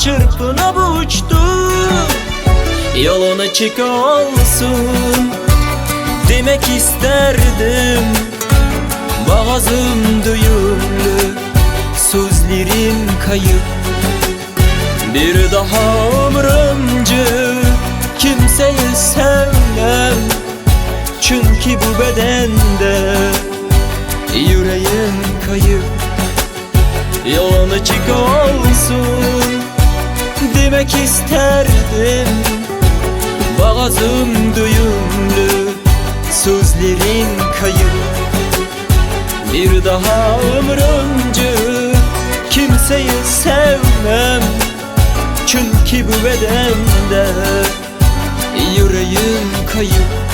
çırpınıp uçtu Yolun açık olsun. Demek isterdim. Boğazım düğümlü Sözlerim kayıp Bir daha ömrümce Kimseyi sevmem. Çünkü bu bedende Yüreğim kayıp. Yolun açık olsun Demek isterdim. Boğazım düğümlü Sözlerin kayıp. Bir daha ömrümce Kimseyi sevmem. Çünkü bu bedende Yüreğim kayıp